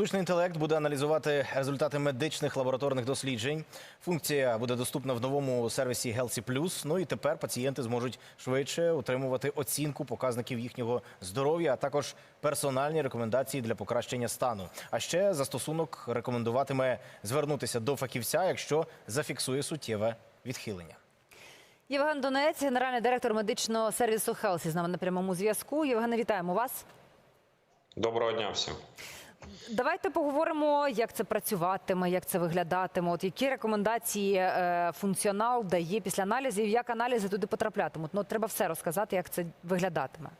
Штучний інтелект буде аналізувати результати медичних лабораторних досліджень. Функція буде доступна в новому сервісі Healthy Ну і тепер пацієнти зможуть швидше отримувати оцінку показників їхнього здоров'я, а також персональні рекомендації для покращення стану. А ще застосунок рекомендуватиме звернутися до фахівця, якщо зафіксує суттєве відхилення. Євген Донець, генеральний директор медичного сервісу Хелсі, з нами на прямому зв'язку. Євгене, вітаємо вас. Доброго дня всім. Давайте поговоримо, як це працюватиме, як це виглядатиме. От які рекомендації е, функціонал дає після аналізів, як аналізи туди потраплятимуть. Ну, треба все розказати, як це виглядатиме.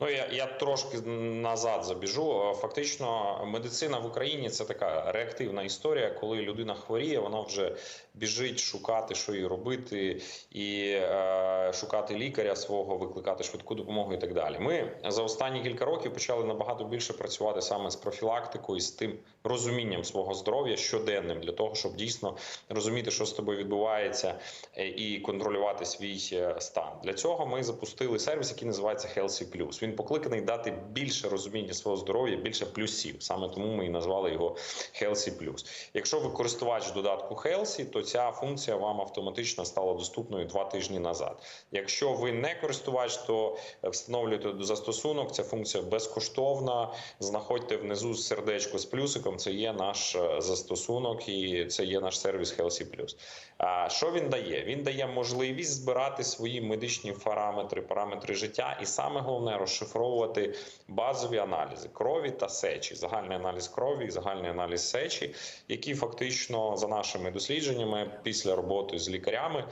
Ну я, я трошки назад забіжу. Фактично, медицина в Україні це така реактивна історія, коли людина хворіє, вона вже біжить шукати, що їй робити, і е, шукати лікаря свого, викликати швидку допомогу і так далі. Ми за останні кілька років почали набагато більше працювати саме з профілактикою, з тим розумінням свого здоров'я щоденним для того, щоб дійсно розуміти, що з тобою відбувається, е, і контролювати свій е, стан. Для цього ми запустили сервіс, який називається Healthy Він покликаний дати більше розуміння свого здоров'я, більше плюсів. Саме тому ми і назвали його Healthy Якщо ви користувач додатку Healthy, то ця функція вам автоматично стала доступною два тижні назад. Якщо ви не користувач, то встановлюєте застосунок. Ця функція безкоштовна. Знаходьте внизу сердечко з плюсиком. Це є наш е, застосунок і це є наш сервіс Healthy А що він дає? Він дає можливість збирати свої медичні параметри, параметри життя, і саме головне розшифровувати базові аналізи крові та сечі, загальний аналіз крові, загальний аналіз сечі, які фактично за нашими дослідженнями після роботи з лікарями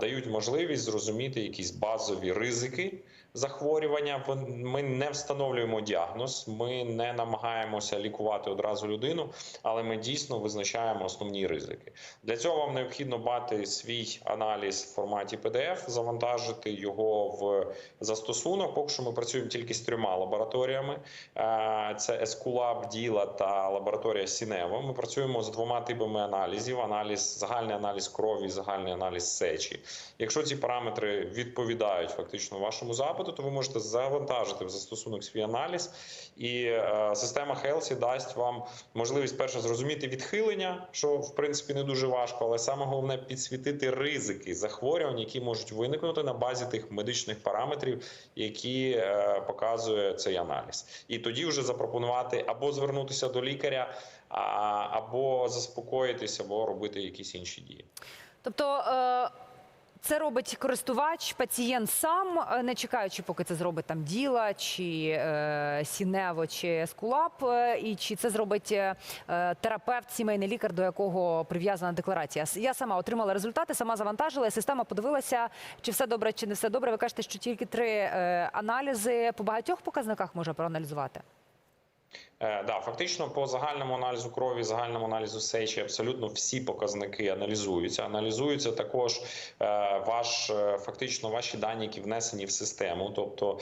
дають можливість зрозуміти якісь базові ризики захворювання. Ми не встановлюємо діагноз, ми не намагаємося лікувати одразу людину, але ми дійсно визначаємо основні ризики. Для цього вам необхідно мати свій аналіз в форматі PDF, завантажити його в застосунок. Поки що ми працюємо тільки з трьома лабораторіями: це Esculap, Діла та лабораторія Сінево. Ми працюємо з двома типами аналізів: аналіз, загальний аналіз крові, загальний аналіз сечі. Якщо ці параметри відповідають фактично вашому запиту, то ви можете завантажити в застосунок свій аналіз, і е, система Healthy дасть вам можливість перше зрозуміти відхилення, що в принципі не дуже важко, але саме головне підсвітити ризики захворювань, які можуть виникнути на базі тих медичних параметрів, які е, показує цей аналіз, і тоді вже запропонувати або звернутися до лікаря, а, або заспокоїтися, або робити якісь інші дії. Тобто. Е... Це робить користувач, пацієнт сам, е, не чекаючи, поки це зробить там діла, чи е, сінево, чи скулап, е, і чи це зробить е, терапевт, сімейний лікар, до якого прив'язана декларація. Я сама отримала результати, сама завантажила. Система подивилася, чи все добре, чи не все добре. Ви кажете, що тільки три е, аналізи по багатьох показниках може проаналізувати. Е, да, фактично по загальному аналізу крові, загальному аналізу сечі абсолютно всі показники аналізуються. Аналізуються також е, ваш е, фактично ваші дані, які внесені в систему. Тобто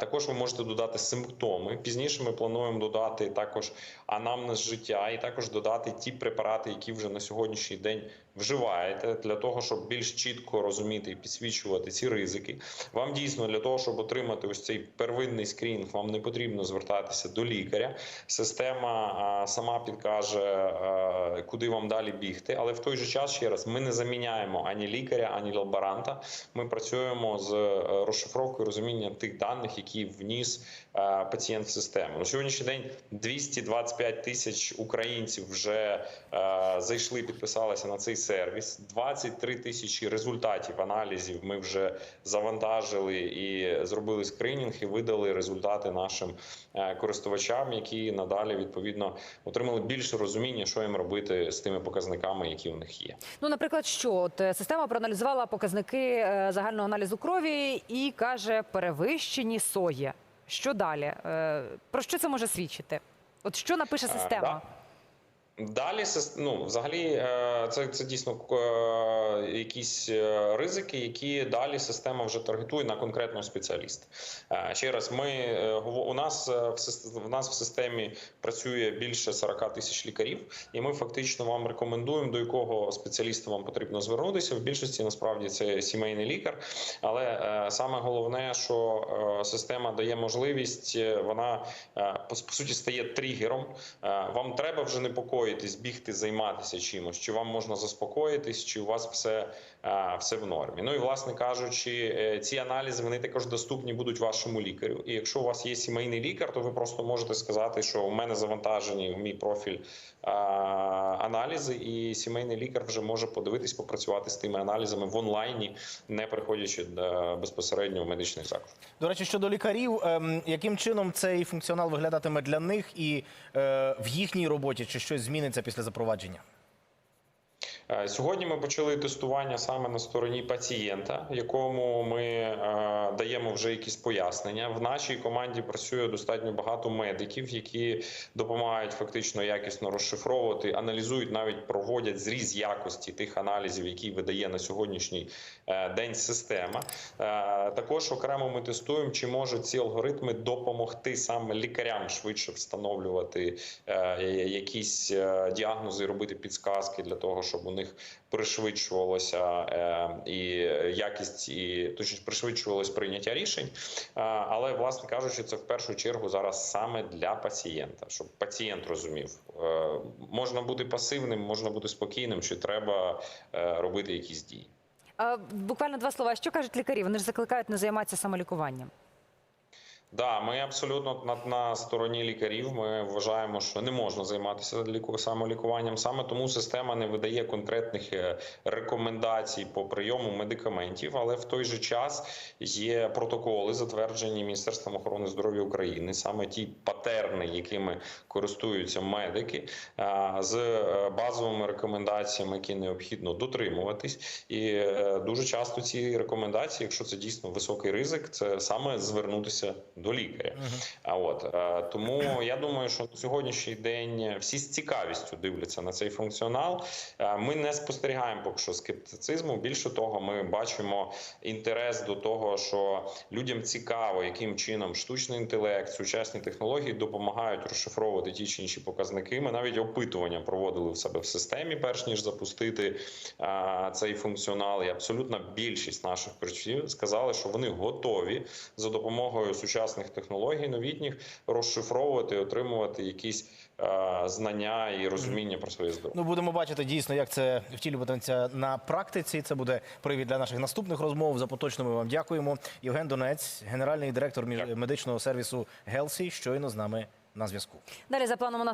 також ви можете додати симптоми. Пізніше ми плануємо додати також анамнез життя і також додати ті препарати, які вже на сьогоднішній день вживаєте, для того, щоб більш чітко розуміти і підсвічувати ці ризики. Вам дійсно для того, щоб отримати ось цей первинний скрінінг, вам не потрібно звертатися до лікаря. Система сама підкаже, куди вам далі бігти. Але в той же час ще раз ми не заміняємо ані лікаря, ані лаборанта. Ми працюємо з е, розшифровкою розуміння тих даних, які вніс е, пацієнт в систему. На сьогоднішній день 225 тисяч українців вже е, зайшли, підписалися на цей сервіс. 23 тисячі результатів аналізів. Ми вже завантажили і зробили скринінг і видали результати нашим користувачам, які надалі відповідно отримали більше розуміння, що їм робити з тими показниками, які у них є. Ну, наприклад, що от е, система проаналізувала показники е, загального аналізу крові і каже, перевищені сої. Що далі? Е, про що це може свідчити? От що напише система? А, да. Далі ну, взагалі, е, це, це дійсно е, якісь е, ризики, які далі система вже таргетує на конкретного спеціаліста. Ще раз, ми у нас в нас в системі працює більше 40 тисяч лікарів, і ми фактично вам рекомендуємо, до якого спеціаліста вам потрібно звернутися. В більшості насправді це сімейний лікар. Але саме головне, що система дає можливість, вона по, суті стає тригером. Вам треба вже непокоїтись, бігти, займатися чимось, чи вам можна заспокоїтись, чи у вас все, е, все в нормі. Ну і власне кажучи, е, ці аналізи вони також доступні будуть вашому лікарю. І якщо у вас є сімейний лікар, то ви просто можете сказати, що у мене завантажені в мій профіль е, аналізи, і сімейний лікар вже може подивитись, попрацювати з тими аналізами в онлайні, не приходячи безпосередньо в медичний заклад. До речі, щодо лікарів, ем, яким чином цей функціонал виглядатиме для них і в їхній роботі, чи щось зміниться після запровадження? Е, Сьогодні ми почали тестування саме на стороні пацієнта, якому ми е, даємо вже якісь пояснення. В нашій команді працює достатньо багато медиків, які допомагають фактично якісно розшифровувати, аналізують, навіть проводять зріз якості тих аналізів, які видає на сьогоднішній е, день система. Також окремо ми тестуємо, чи можуть ці алгоритми допомогти саме лікарям швидше встановлювати якісь діагнози, робити підсказки для того, щоб у них пришвидшувалося е, і якість, і точніше пришвидшувалось прийняття рішень. Е, Але, власне кажучи, це в першу чергу зараз саме для пацієнта, щоб пацієнт розумів, е, можна бути пасивним, можна бути спокійним, чи треба е, робити якісь дії. Е, Буквально два слова. Що кажуть лікарі? Вони ж закликають не займатися самолікуванням. Да, ми абсолютно на, на стороні лікарів. Ми вважаємо, що не можна займатися ліку, самолікуванням. Саме тому система не видає конкретних е, рекомендацій по прийому медикаментів, але в той же час є протоколи, затверджені Міністерством охорони здоров'я України, саме ті патерни, якими користуються медики, е, з е, базовими рекомендаціями, які необхідно дотримуватись. І дуже часто ці рекомендації, якщо це дійсно високий ризик, це саме звернутися до лікаря. А от е, тому я думаю, що на сьогоднішній день всі з цікавістю дивляться на цей функціонал. Е, Ми не спостерігаємо поки що скептицизму. Більше того, ми бачимо інтерес до того, що людям цікаво, яким чином штучний інтелект, сучасні технології допомагають розшифровувати ті чи інші показники. Ми навіть опитування проводили в себе в системі, перш ніж запустити е, цей функціонал. І абсолютна більшість наших користувачів сказали, що вони готові за допомогою сучасних технологій новітніх розшифровувати, отримувати якісь е, знання і розуміння про своє здоров'я. Ну, будемо бачити дійсно, як це втілюватиметься на практиці. Це буде привід для наших наступних розмов. За поточно ми вам дякуємо. Євген Донець, генеральний директор між- медичного сервісу Гелсі, щойно з нами на зв'язку. Далі за планом у нас